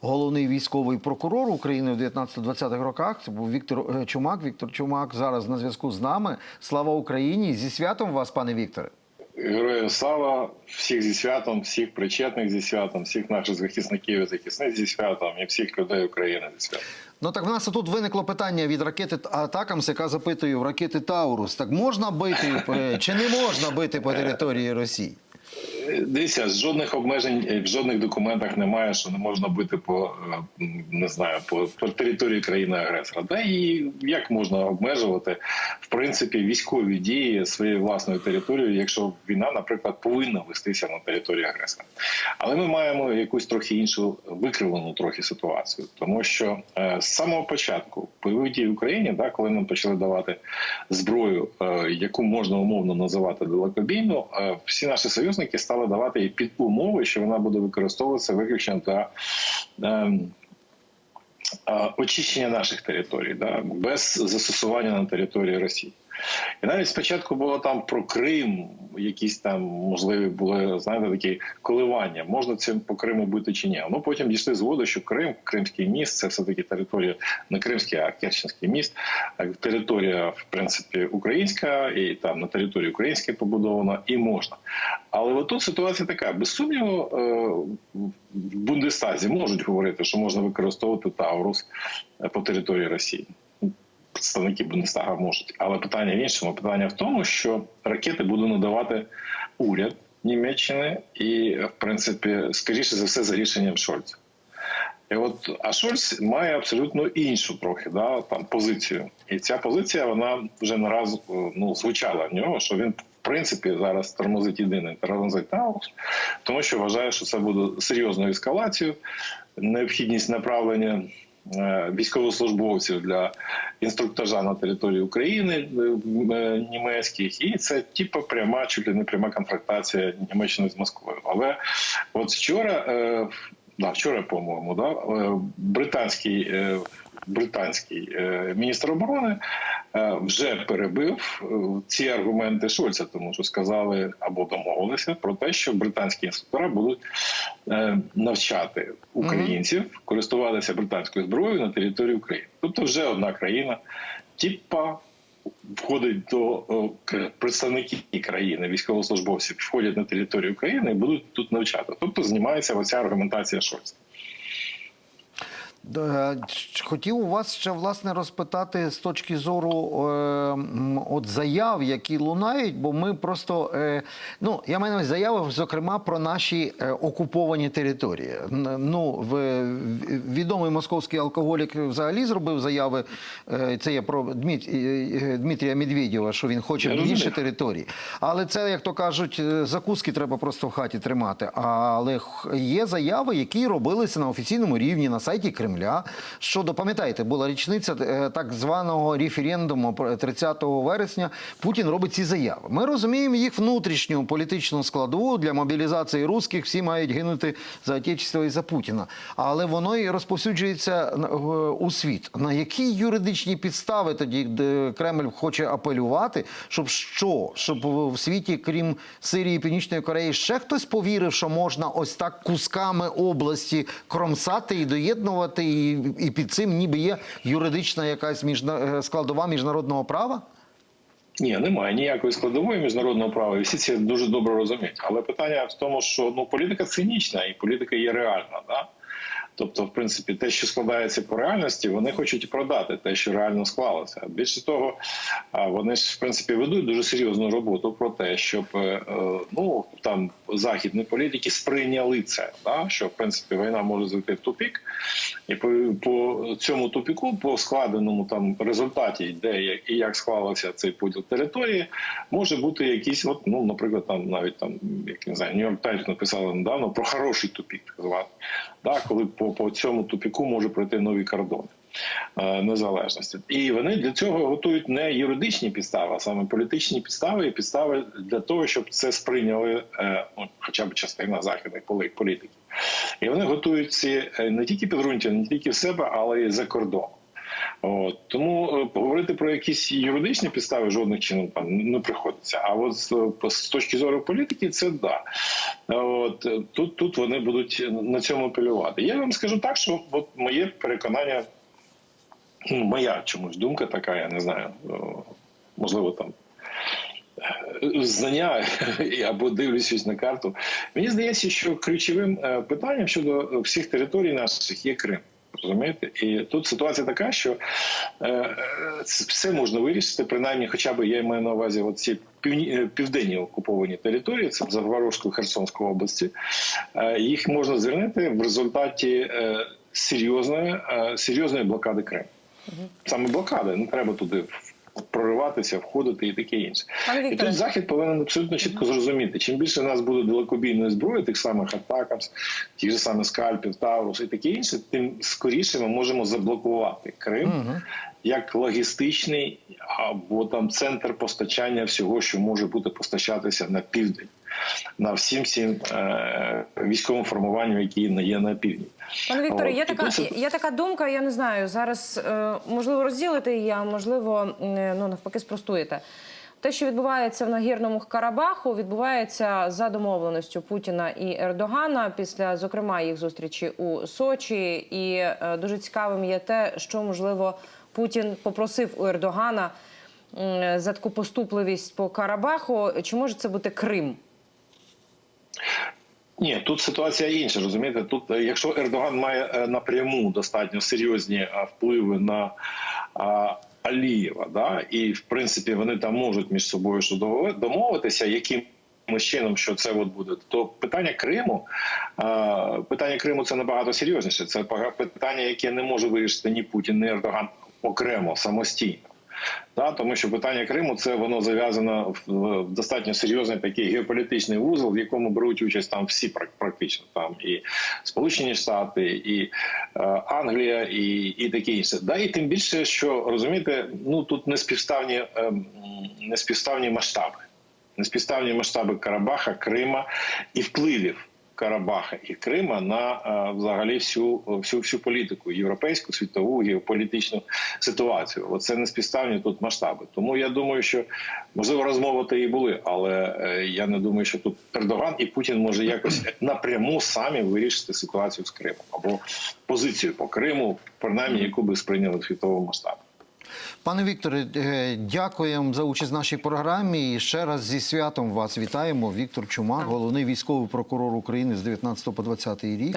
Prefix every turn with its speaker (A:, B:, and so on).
A: Головний військовий прокурор України в 19-20-х роках це був Віктор е, Чумак. Віктор Чумак зараз на зв'язку з нами. Слава Україні! Зі святом вас, пане Вікторе.
B: Героям слава всіх зі святом, всіх причетних зі святом, всіх наших захисників і захисниць зі святом і всіх людей України зі святом.
A: Ну так в нас тут виникло питання від ракети Атакамс, яка запитує в ракети Таурус. Так можна бити е, чи не можна бити по території Росії?
B: Дивіться, жодних обмежень е, в жодних документах немає, що не можна бити по е, не знаю по, по території країни-агресора. Да і як можна обмежувати в принципі військові дії своєю власною територією, якщо війна, наприклад, повинна вестися на території агресора. Але ми маємо якусь трохи іншу викривлену трохи ситуацію, тому що е, з самого початку бойових дій в Україні, да, коли нам почали давати зброю, е, яку можна умовно називати далекобійну, е, всі наші союзники стали давати і під умови, що вона буде використовуватися виключно для. ем, е, Очищення наших територій, да, без застосування на території Росії. І навіть спочатку було там про Крим, якісь там можливі були знаєте, такі коливання, можна цим по Криму бути чи ні. Ну потім дійшли згоди, що Крим, Кримський міст, це все таки територія не Кримський, а Керченський міст. Територія, в принципі, українська, і там на території українська побудована, і можна. Але от тут ситуація така: без сумніву, е, в Бундестазі можуть говорити, що можна використовувати Таурус е, по території Росії представники Бундестага можуть. Але питання в іншому. Питання в тому, що ракети буде надавати уряд Німеччини і, в принципі, скоріше за все, за рішенням Шольца. І от а Шольц має абсолютно іншу трохи да, там позицію. І ця позиція вона вже не раз ну, звучала в нього, що він. В принципі, зараз тормозить єдиний тормозить тому що вважає, що це буде серйозною ескалацією, необхідність направлення е, військовослужбовців для інструктажа на території України е, е, німецьких, і це типу пряма, чи не пряма конфронтація Німеччини з Москвою. Але от вчора, е, да, вчора, по-моєму, да, е, британський. е, Британський е, міністр оборони е, вже перебив е, ці аргументи Шольца, тому що сказали або домовилися про те, що британські інструктори будуть е, навчати українців користуватися британською зброєю на території України. Тобто, вже одна країна, типа. Входить до к- країни, військовослужбовців входять на територію України і будуть тут навчати. Тобто знімається оця аргументація Шольца.
A: Е, Хотів у вас ще власне розпитати з точки зору е, от заяв, які лунають, бо ми просто е, ну я маю на увазі заяви, зокрема про наші е, окуповані території. Ну в, відомий московський алкоголік взагалі зробив заяви. е, Це я про Дмит, е, Дмитрія Медведєва, що він хоче більше території. Але це, як то кажуть, е, закуски треба просто в хаті тримати. Але є заяви, які робилися на офіційному рівні на сайті Кремля. Щодо, пам'ятаєте, була річниця е, так званого референдуму про 30 вересня. Путін робить ці заяви. Ми розуміємо їх внутрішню політичну складову для мобілізації русських. Всі мають гинути за отечество і за Путіна. Але воно і розповсюджується на- у світ. На які юридичні підстави тоді Кремль хоче апелювати, щоб що? Щоб в світі, крім Сирії Північної Кореї, ще хтось повірив, що можна ось так кусками області кромсати і доєднувати, і, і під цим ніби є юридична якась міжна... е, складова міжнародного права?
B: Ні, немає ніякої складової міжнародного права. Всі це дуже добре розуміють. Але питання в тому, що ну політика цинічна і політика є реальна. Да? Тобто, в принципі, те, що складається по реальності, вони хочуть продати те, що реально склалося. Більше того, вони ж в принципі ведуть дуже серйозну роботу про те, щоб е, ну там західні політики сприйняли це. Да? Що в принципі війна може зайти в тупік, і по, по цьому тупіку, по складеному там результаті, де і як склався цей поділ території, може бути якийсь, от ну, наприклад, там навіть там як не знаю, Нью-Йорк Таймс написали недавно про хороший тупік, так званий, да, коли по, по цьому тупіку може пройти нові кордони. е, Незалежності, і вони для цього готують не юридичні підстави, а саме політичні підстави і підстави для того, щоб це сприйняли е, ну, хоча б частина західних політиків. І вони готують ці е, не тільки підґрунтя, не тільки в себе, але й за кордоном. От тому е, говорити про якісь юридичні підстави жодних чином там не приходиться. А от з, точки зору політики, це да. От е, тут, тут вони будуть на цьому апелювати. Я вам скажу так, що от моє переконання, ну, моя чомусь думка така, я не знаю, можливо, там. е, Знання або дивлюсь на карту. Мені здається, що ключовим е, питанням щодо всіх територій наших є Крим. Розумієте? І тут ситуація така, що е, е, все можна вирішити, принаймні, хоча б я маю на увазі ці південні окуповані території, це Запорізької Херсонської області. Е, їх можна звільнити в результаті е, серйозної, е, серйозної блокади Криму. Саме блокади, не треба туди прориватися, входити і таке інше. І тут захід повинен абсолютно чітко зрозуміти, чим більше в нас буде далекобійної зброї, тих самих атакамс, тих же самих скальпів, Таурус і таке інше, тим скоріше ми можемо заблокувати Крим як логістичний або там центр постачання всього, що може бути постачатися на південь, на всім всім е- військовим формуванням, які є на півдні.
C: Пане Вікторе, є така, є така думка, я не знаю, зараз е, можливо розділити її, а можливо, е, ну навпаки, спростуєте. Те, що відбувається в нагірному Карабаху, відбувається за домовленістю Путіна і Ердогана після, зокрема, їх зустрічі у Сочі. І е, дуже цікавим є те, що можливо Путін попросив у Ердогана м, за таку поступливість по Карабаху. Чи може це бути Крим?
B: Ні, тут ситуація інша, розумієте. Тут, е, якщо Ердоган має е, напряму достатньо серйозні е, впливи на Алієва, да, і в принципі вони там можуть між собою що домовитися, яким чином, що це от буде, то питання Криму, питання Криму це набагато серйозніше. Це питання, яке не може вирішити ні Путін, ні Ердоган окремо самостійно. Да, тому що питання Криму це воно зав'язано в, достатньо серйозний такий геополітичний вузол, в якому беруть участь там всі прак- практично там і Сполучені Штати, і е, Англія, і, і таке інше. Да, і тим більше, що розумієте, ну тут неспівставні, е, м, неспівставні масштаби, неспівставні масштаби Карабаха, Крима і впливів. Карабаха і Крима на е, взагалі всю, всю всю політику європейську, світову геополітичну ситуацію. Оце не співставні тут масштаби. Тому я думаю, що можливо розмови то і були, але е, я не думаю, що тут Ердоган і Путін може якось напряму самі вирішити ситуацію з Кримом або позицію по Криму, принаймні яку би сприйняли в світовому масштабі.
A: Пане Вікторе, е, дякуємо за участь в нашій програмі. І ще раз зі святом вас вітаємо. Віктор Чумак, головний військовий прокурор України з 19 по 20 рік.